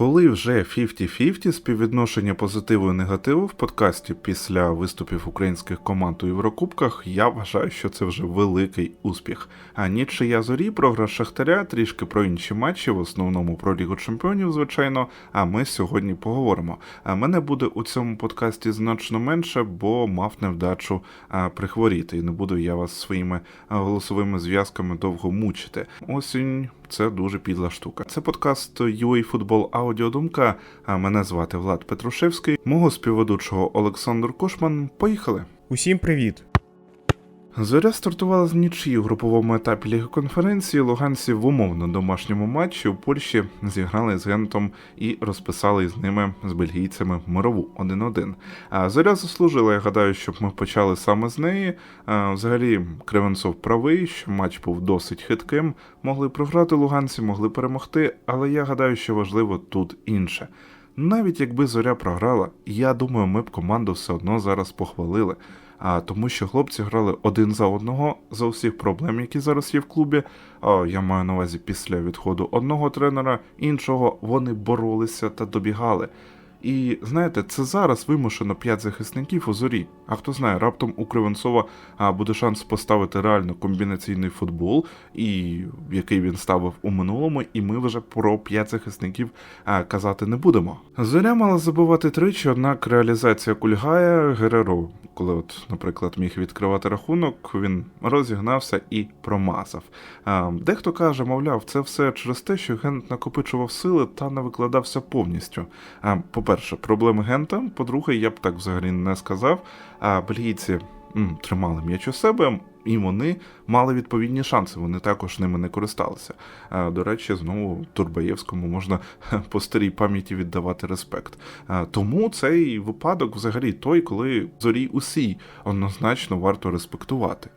Коли вже 50-50 співвідношення позитиву і негативу в подкасті після виступів українських команд у Єврокубках, я вважаю, що це вже великий успіх. А нічия зорі, програш Шахтаря, трішки про інші матчі, в основному про Лігу Чемпіонів, звичайно. А ми сьогодні поговоримо. А мене буде у цьому подкасті значно менше, бо мав невдачу прихворіти, і не буду я вас своїми голосовими зв'язками довго мучити. Осінь це дуже підла штука. Це подкаст UA Аудіодумка. А мене звати Влад Петрушевський, мого співведучого Олександр Кошман. Поїхали. Усім привіт! Зоря стартувала з нічиї в груповому етапі Ліги конференції. Луганці в умовно домашньому матчі у Польщі зіграли з Гентом і розписали з ними з бельгійцями мирову 1-1. А зоря заслужила. Я гадаю, щоб ми почали саме з неї. А, взагалі, Кривенцов правий, що матч був досить хитким. Могли програти луганці, могли перемогти, але я гадаю, що важливо тут інше. Навіть якби зоря програла, я думаю, ми б команду все одно зараз похвалили. А тому, що хлопці грали один за одного за усіх проблем, які зараз є в клубі. А я маю на увазі після відходу одного тренера, іншого вони боролися та добігали. І знаєте, це зараз вимушено п'ять захисників у зорі. А хто знає, раптом у Кривенцова буде шанс поставити реально комбінаційний футбол, і який він ставив у минулому, і ми вже про п'ять захисників а, казати не будемо. Зоря мала забивати тричі, однак реалізація кульгає Гереро, коли, от, наприклад, міг відкривати рахунок, він розігнався і промазав. А, дехто каже, мовляв, це все через те, що Гент накопичував сили та не викладався повністю. А, по-перше, проблеми Гента. По-друге, я б так взагалі не сказав. А бельгійці м, тримали м'яч у себе, і вони мали відповідні шанси. Вони також ними не користалися. До речі, знову Турбаєвському можна по старій пам'яті віддавати респект. Тому цей випадок взагалі той, коли зорі усі однозначно варто респектувати.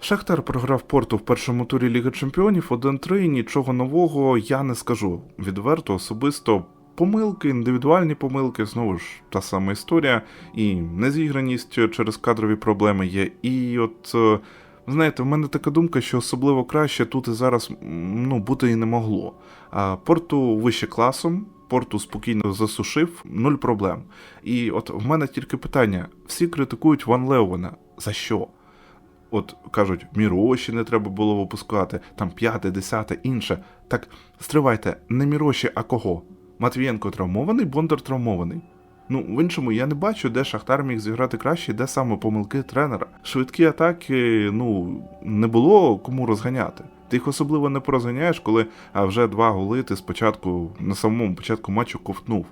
Шахтар програв порту в першому турі Ліги Чемпіонів 1-3. Нічого нового я не скажу. Відверто, особисто. Помилки, індивідуальні помилки, знову ж та сама історія, і незіграність через кадрові проблеми є. І от е, знаєте, в мене така думка, що особливо краще тут і зараз ну, бути і не могло. Порту вище класом, порту спокійно засушив, нуль проблем. І от в мене тільки питання: всі критикують Ван Леовена. За що? От кажуть, Міроші не треба було випускати, там п'яте, десяте, інше. Так стривайте, не Міроші, а кого? Матвієнко травмований, Бондар травмований. Ну, в іншому я не бачу, де Шахтар міг зіграти краще, де саме помилки тренера. Швидкі атаки, ну, не було кому розганяти. Ти їх особливо не порозганяєш, коли вже два голи ти спочатку на самому початку матчу ковтнув.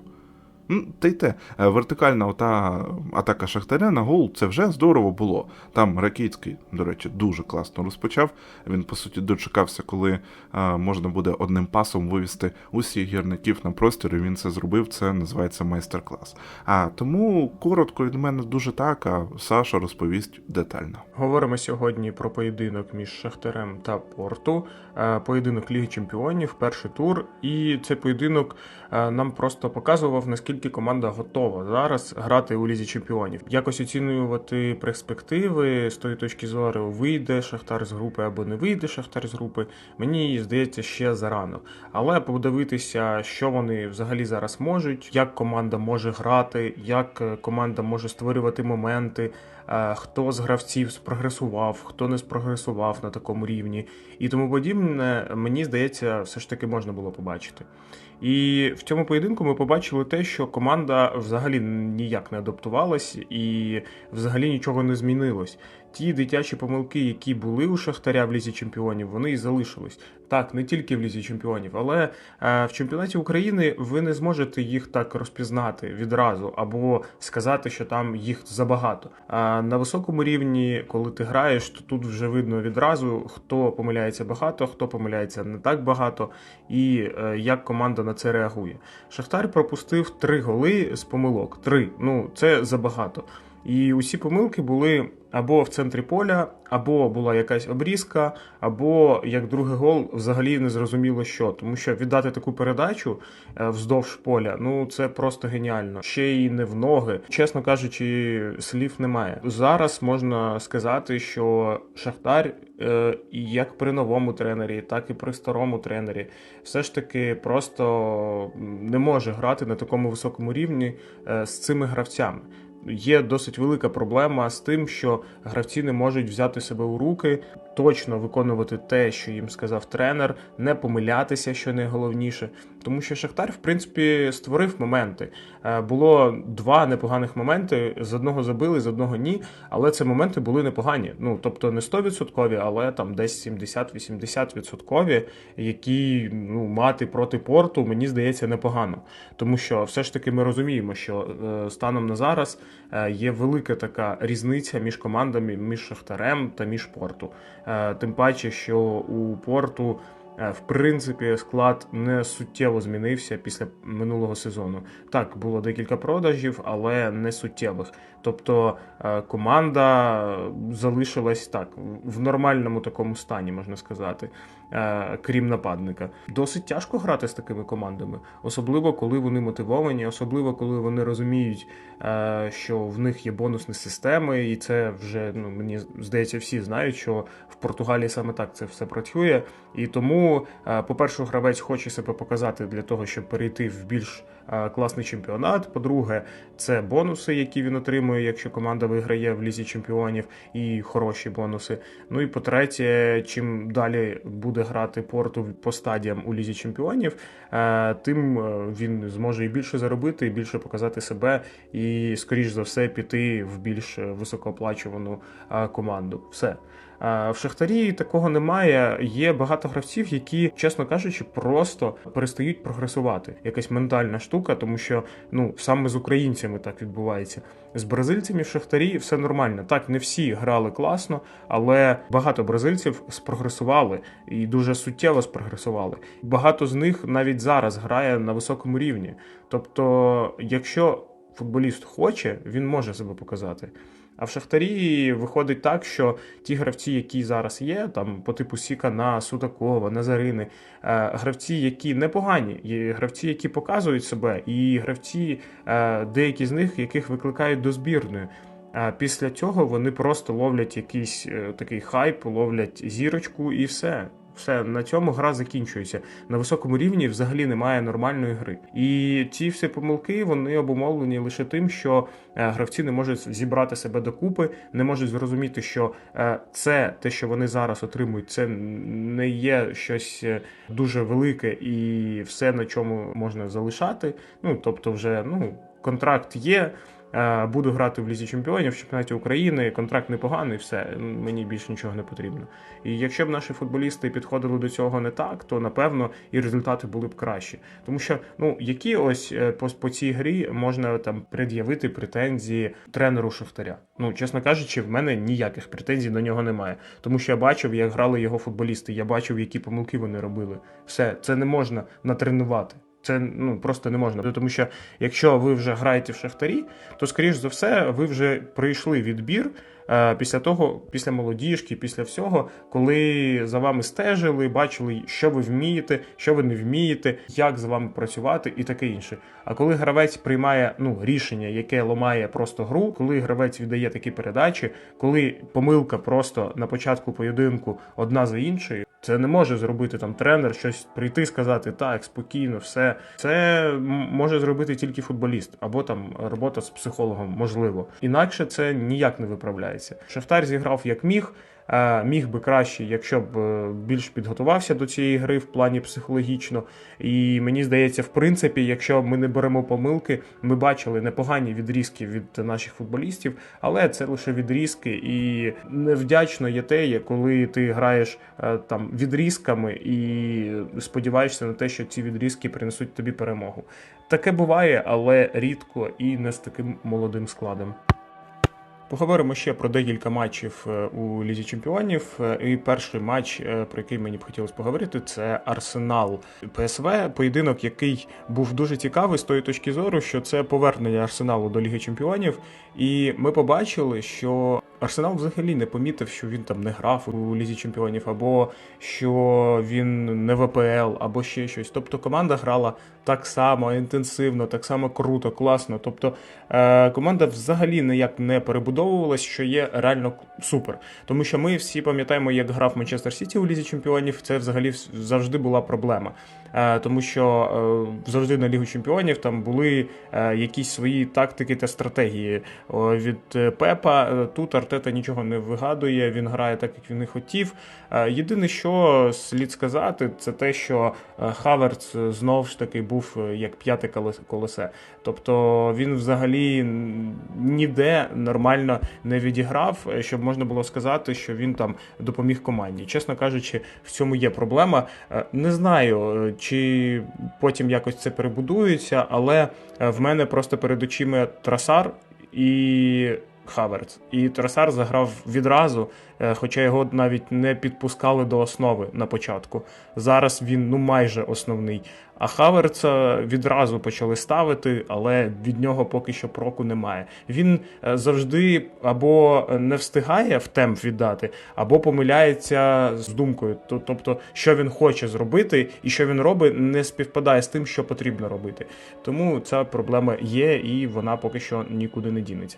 Ну, Та й те, е, вертикальна ота атака Шахтаря на гол це вже здорово було. Там Ракіцький, до речі, дуже класно розпочав. Він, по суті, дочекався, коли а, можна буде одним пасом вивести усіх гірників на простір, і він це зробив. Це називається майстер-клас. А тому коротко від мене дуже так, а Саша розповість детально. Говоримо сьогодні про поєдинок між Шахтарем та Порту. Е, Поєдинок Ліги Чемпіонів, перший тур. І цей поєдинок е, нам просто показував, наскільки команда готова зараз грати у Лізі Чемпіонів. Якось оцінювати перспективи з тої точки зору, вийде Шахтар з групи або не вийде Шахтар з групи. Мені здається, ще зарано. Але подивитися, що вони взагалі зараз можуть, як команда може грати, як е, команда може створювати моменти. Е, Хто з гравців спрогресував, хто не спрогресував на такому рівні, і тому подібне, мені здається, все ж таки можна було побачити. І в цьому поєдинку ми побачили те, що команда взагалі ніяк не адаптувалась і взагалі нічого не змінилось. Ті дитячі помилки, які були у Шахтаря в лізі чемпіонів, вони і залишились. Так, не тільки в лізі чемпіонів, але е, в чемпіонаті України ви не зможете їх так розпізнати відразу або сказати, що там їх забагато. А на високому рівні, коли ти граєш, то тут вже видно відразу, хто помиляється багато, хто помиляється не так багато, і е, як команда на це реагує. Шахтар пропустив три голи з помилок. Три. Ну це забагато. І усі помилки були або в центрі поля, або була якась обрізка, або як другий гол взагалі не зрозуміло що. Тому що віддати таку передачу е, вздовж поля, ну це просто геніально. Ще й не в ноги. Чесно кажучи, слів немає. Зараз можна сказати, що Шахтар, е, як при новому тренері, так і при старому тренері, все ж таки просто не може грати на такому високому рівні е, з цими гравцями. Є досить велика проблема з тим, що гравці не можуть взяти себе у руки, точно виконувати те, що їм сказав тренер, не помилятися, що найголовніше. Тому що Шахтар, в принципі, створив моменти. Е, Було два непоганих моменти: з одного забили, з одного ні. Але це моменти були непогані. Ну тобто не 100%, але там десь 70-80%, які ну, мати проти порту, мені здається, непогано. Тому що все ж таки ми розуміємо, що е, станом на зараз е, є велика така різниця між командами, між Шахтарем та між порту. Е, Тим паче, що у порту. е, В принципі, склад не суттєво змінився після минулого сезону. Так, було декілька продажів, але не суттєвих. Тобто е, команда залишилась так в нормальному такому стані, можна сказати, е, крім нападника. Досить тяжко грати з такими командами, особливо коли вони мотивовані, особливо коли вони розуміють, е, що в них є бонусні системи, і це вже ну мені здається, всі знають, що в Португалії саме так це все працює. І тому, по-перше, гравець хоче себе показати для того, щоб перейти в більш класний чемпіонат. По-друге, це бонуси, які він отримує, якщо команда виграє в лізі чемпіонів, і хороші бонуси. Ну і по-третє, чим далі буде грати порту по стадіям у лізі чемпіонів, е, тим е, він зможе і більше заробити, і більше показати себе, і скоріш за все піти в більш високооплачувану е, команду. Все. В Шахтарі такого немає. Є багато гравців, які, чесно кажучи, просто перестають прогресувати. Якась ментальна штука, тому що ну саме з українцями так відбувається. З бразильцями в Шахтарі все нормально. Так, не всі грали класно, але багато бразильців спрогресували і дуже суттєво спрогресували. Багато з них навіть зараз грає на високому рівні. Тобто, якщо футболіст хоче, він може себе показати. А в Шахтарі виходить так, що ті гравці, які зараз є, там по типу Сікана, Судакова, Назарини, е, гравці, які непогані, є гравці, які показують себе, і гравці, е, деякі з них, яких викликають до збірної. А після цього вони просто ловлять якийсь е, такий хайп, ловлять зірочку і все. Все на цьому гра закінчується. На високому рівні взагалі немає нормальної гри. І ці всі помилки вони обумовлені лише тим, що е, гравці не можуть зібрати себе докупи, не можуть зрозуміти, що е, це те, що вони зараз отримують, це не є щось е, дуже велике і все на чому можна залишати. Ну тобто, вже ну контракт є. Е, Буду грати в лізі чемпіонів в чемпіонаті України. Контракт непоганий, все мені більше нічого не потрібно. І якщо б наші футболісти підходили до цього не так, то напевно і результати були б кращі. Тому що ну які ось е, по, по цій грі можна там пред'явити претензії тренеру Шахтаря. Ну чесно кажучи, в мене ніяких претензій до нього немає. Тому що я бачив, як грали його футболісти. Я бачив, які помилки вони робили. Все це не можна натренувати. Це ну просто не можна. Тому що якщо ви вже граєте в шахтарі, то скоріш за все ви вже пройшли відбір після того, після молодіжки, після всього, коли за вами стежили, бачили, що ви вмієте, що ви не вмієте, як з вами працювати і таке інше. А коли гравець приймає ну рішення, яке ламає просто гру, коли гравець віддає такі передачі, коли помилка просто на початку поєдинку одна за іншою. Це не може зробити там тренер, щось прийти, сказати так, спокійно, все. Це може зробити тільки футболіст, або там робота з психологом, можливо. Інакше це ніяк не виправляється. Шахтар зіграв як міг. е, Міг би краще, якщо б е, більш підготувався до цієї гри в плані психологічно. І мені здається, в принципі, якщо ми не беремо помилки, ми бачили непогані відрізки від наших футболістів, але це лише відрізки, і невдячно є те, коли ти граєш е, там відрізками і сподіваєшся на те, що ці відрізки принесуть тобі перемогу. Таке буває, але рідко і не з таким молодим складом. Поговоримо ще про декілька матчів е, у Лізі Чемпіонів. Е, І перший матч, е, про який мені б хотілося поговорити, це Арсенал ПСВ. Поєдинок, який був дуже цікавий з тої точки зору, що це повернення Арсеналу до Ліги Чемпіонів. І ми побачили, що Арсенал взагалі не помітив, що він там не грав у Лізі Чемпіонів, або що він не в АПЛ, або ще щось. Тобто команда грала так само інтенсивно, так само круто, класно. Тобто е, команда взагалі ніяк не перебудовувалась, що є реально супер. Тому що ми всі пам'ятаємо, як грав Манчестер Сіті у Лізі Чемпіонів. Це взагалі завжди була проблема. Е, тому що е, завжди на Лігу Чемпіонів там були якісь свої тактики та стратегії від Пепа. Тут Артета нічого не вигадує, він грає так, як він і хотів. Е, Єдине, що слід сказати, це те, що е, Хаверц е, знов ж таки був е, як п'яте колесе. Тобто він взагалі ніде нормально не відіграв, щоб можна було сказати, що він там допоміг команді. Чесно кажучи, в цьому є проблема. Не знаю, чи потім якось це перебудується, але в мене просто перед очима Трасар і Хаверц. І Трасар заграв відразу, е, хоча його навіть не підпускали до основи на початку. Зараз він ну майже основний. А Хаверца відразу почали ставити, але від нього поки що проку немає. Він е, завжди або не встигає в темп віддати, або помиляється з думкою. Тобто, що він хоче зробити і що він робить, не співпадає з тим, що потрібно робити. Тому ця проблема є, і вона поки що нікуди не дінеться.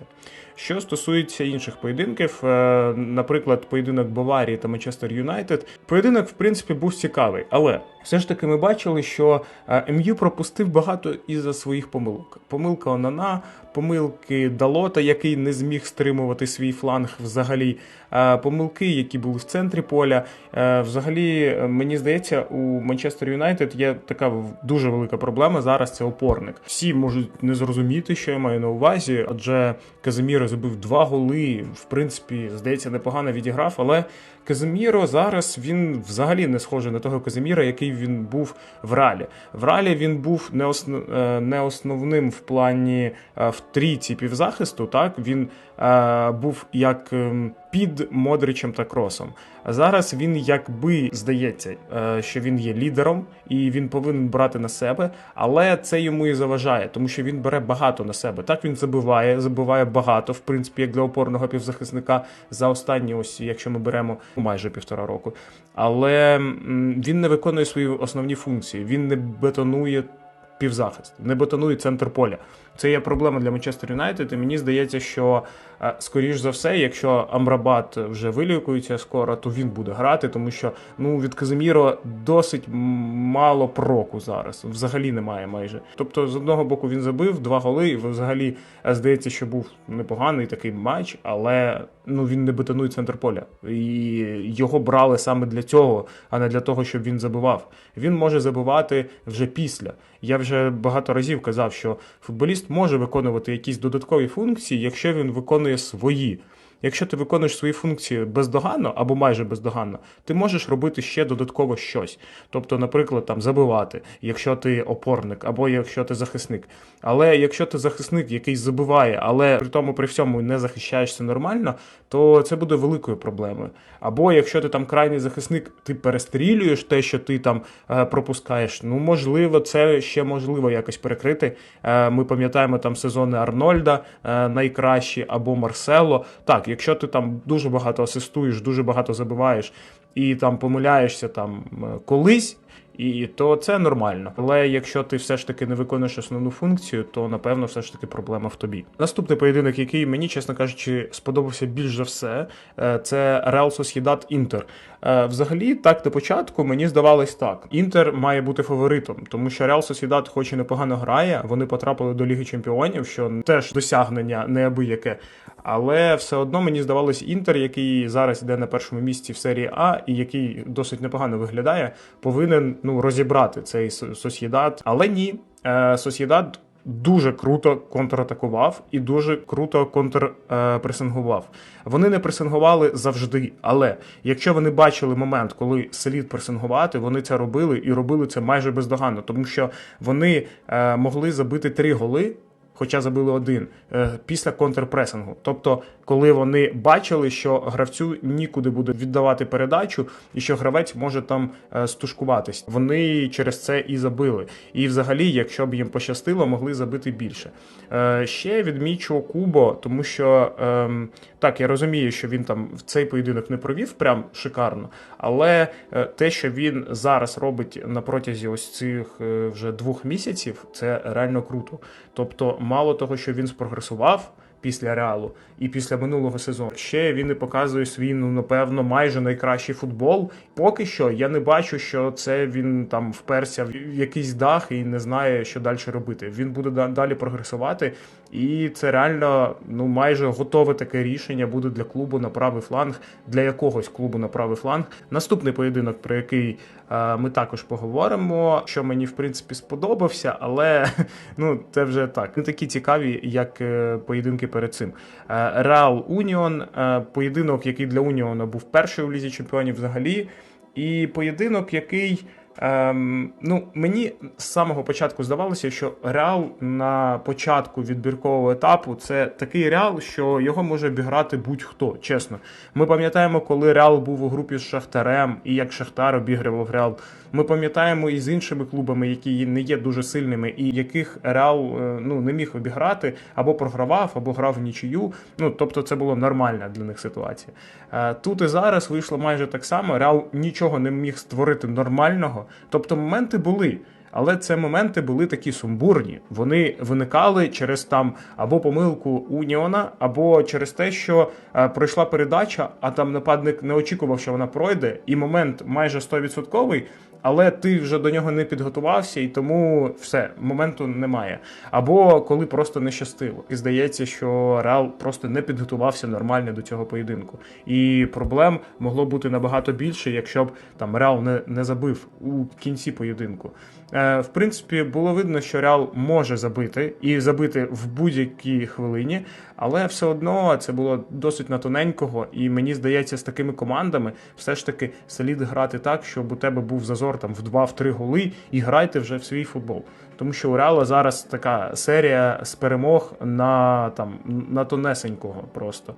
Що стосується інших поєдинків, е, наприклад, поєдинок Баварії та Манчестер Юнайтед, поєдинок, в принципі, був цікавий, але все ж таки ми бачили, що е, МЮ пропустив багато із-за своїх помилок. Помилка Онана, помилки Далота, який не зміг стримувати свій фланг взагалі. е, Помилки, які були в центрі поля. Е, Взагалі, мені здається, у Манчестер Юнайтед є така дуже велика проблема. Зараз це опорник. Всі можуть не зрозуміти, що я маю на увазі, адже Казиміро забив два голи. В принципі, здається, непогано відіграв, але Казиміро зараз він взагалі не схожий на того Казиміра, який він був в Ралі. В Ралі він був не, основ... е, не основним в плані е, в трійці півзахисту. Так він е, був як ем, під Модричем та Кросом. А зараз він якби здається, е, що він є лідером і він повинен брати на себе, але це йому і заважає, тому що він бере багато на себе. Так він забиває, забиває багато, в принципі, як для опорного півзахисника за останні, ось якщо ми беремо майже півтора року. Але він не виконує свої основні функції. Він не бетонує півзахист, не бетонує центр поля. Це є проблема для Манчестер Юнайтед. І мені здається, що е, скоріш за все, якщо Амрабат вже вилікується скоро, то він буде грати, тому що ну від Казиміро досить мало проку зараз. Взагалі немає майже. Тобто, з одного боку він забив два голи, і взагалі е, здається, що був непоганий такий матч, але ну він не бетонує центр поля. І його брали саме для цього, а не для того, щоб він забивав. Він може забивати вже після. Я вже багато разів казав, що футболіст може виконувати якісь додаткові функції, якщо він виконує свої. Якщо ти виконуєш свої функції бездоганно або майже бездоганно, ти можеш робити ще додатково щось. Тобто, наприклад, там забивати, якщо ти опорник, або якщо ти захисник. Але якщо ти захисник, який забиває, але при тому при всьому не захищаєшся нормально, то це буде великою проблемою. Або якщо ти там крайній захисник, ти перестрілюєш те, що ти там е, пропускаєш. Ну можливо, це ще можливо якось перекрити. Е, ми пам'ятаємо там сезони Арнольда е, найкращі або Марсело. Так, якщо ти там дуже багато асистуєш, дуже багато забиваєш і там помиляєшся там е, колись. І то це нормально. Але якщо ти все ж таки не виконуєш основну функцію, то напевно все ж таки проблема в тобі. Наступний поєдинок, який мені, чесно кажучи, сподобався більш за все, е, це Real Sociedad Інтер. Е, Взагалі, так на початку мені здавалось так: Інтер має бути фаворитом, тому що Real Sociedad хоч і непогано грає, вони потрапили до Ліги Чемпіонів, що теж досягнення неабияке. Але все одно мені здавалось, Інтер, який зараз йде на першому місці в серії А, і який досить непогано виглядає, повинен ну розібрати цей Со- Сосєдат. Але ні, Е, Сосєдат дуже круто контратакував і дуже круто контрпресингував. Вони не пресингували завжди, але якщо вони бачили момент, коли слід пресингувати, вони це робили і робили це майже бездоганно, тому що вони е, могли забити три голи. Хоча забили один е, після контрпресингу. Тобто, коли вони бачили, що гравцю нікуди буде віддавати передачу, і що гравець може там е, стушкуватись, вони через це і забили. І взагалі, якщо б їм пощастило, могли забити більше. Е, Ще відмічу Кубо, тому що ем, так я розумію, що він там в цей поєдинок не провів прям шикарно, але те, що він зараз робить на протязі ось цих вже двох місяців, це реально круто. Тобто, мало того, що він спрогресував. Після реалу і після минулого сезону ще він і показує свій ну напевно майже найкращий футбол. Поки що я не бачу, що це він там вперся в якийсь дах і не знає, що далі робити. Він буде далі прогресувати, і це реально ну майже готове таке рішення буде для клубу на правий фланг, для якогось клубу на правий фланг. Наступний поєдинок, про який е, ми також поговоримо, що мені в принципі сподобався, але ну це вже так не такі цікаві, як е, поєдинки перед цим. Е, Реал Уніон, е, поєдинок, який для Уніона був перший у лізі чемпіонів взагалі, і поєдинок, який. Ем, ну, мені з самого початку здавалося, що Реал на початку відбіркового етапу це такий Реал, що його може обіграти будь-хто, чесно. Ми пам'ятаємо, коли Реал був у групі з Шахтарем і як Шахтар обігрував Реал. Ми пам'ятаємо і з іншими клубами, які не є дуже сильними, і яких Реал е, ну, не міг обіграти, або програвав, або грав в нічию. Ну, тобто це було нормальна для них ситуація. Е, Тут і зараз вийшло майже так само. Реал нічого не міг створити нормального. Тобто моменти були. Але це моменти були такі сумбурні. Вони виникали через там або помилку Уніона, або через те, що е, пройшла передача, а там нападник не очікував, що вона пройде, і момент майже 100%, але ти вже до нього не підготувався, і тому все, моменту немає. Або коли просто не щастило. І здається, що Реал просто не підготувався нормально до цього поєдинку. І проблем могло бути набагато більше, якщо б там Реал не, не забив у кінці поєдинку. Е, в принципі, було видно, що Реал може забити і забити в будь-якій хвилині, але все одно це було досить на тоненького. І мені здається, з такими командами все ж таки слід грати так, щоб у тебе був зазор там в 2-3 голи, і грайте вже в свій футбол. Тому що у Реала зараз така серія з перемог на там на тонесенького просто.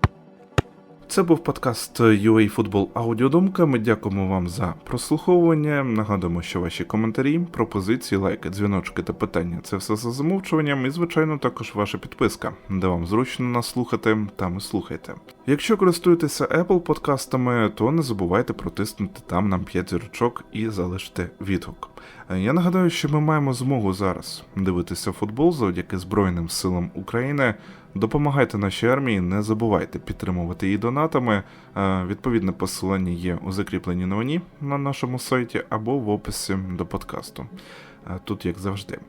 Це був подкаст UA Football Аудіодумка. Ми дякуємо вам за прослуховування. Нагадуємо, що ваші коментарі, пропозиції, лайки, дзвіночки та питання це все за замовчуванням, і, звичайно, також ваша підписка, де вам зручно нас слухати, там і слухайте. Якщо користуєтеся Apple подкастами, то не забувайте протиснути там нам 5 зірочок і залишити відгук. Я нагадаю, що ми маємо змогу зараз дивитися футбол завдяки Збройним силам України. Допомагайте нашій армії, не забувайте підтримувати її донатами. Е, Відповідне посилання є у закріпленій новині на нашому сайті або в описі до подкасту. Е, Тут як завжди.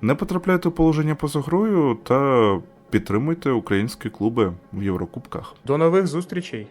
Не потрапляйте у положення поза грою та підтримуйте українські клуби в Єврокубках. До нових зустрічей!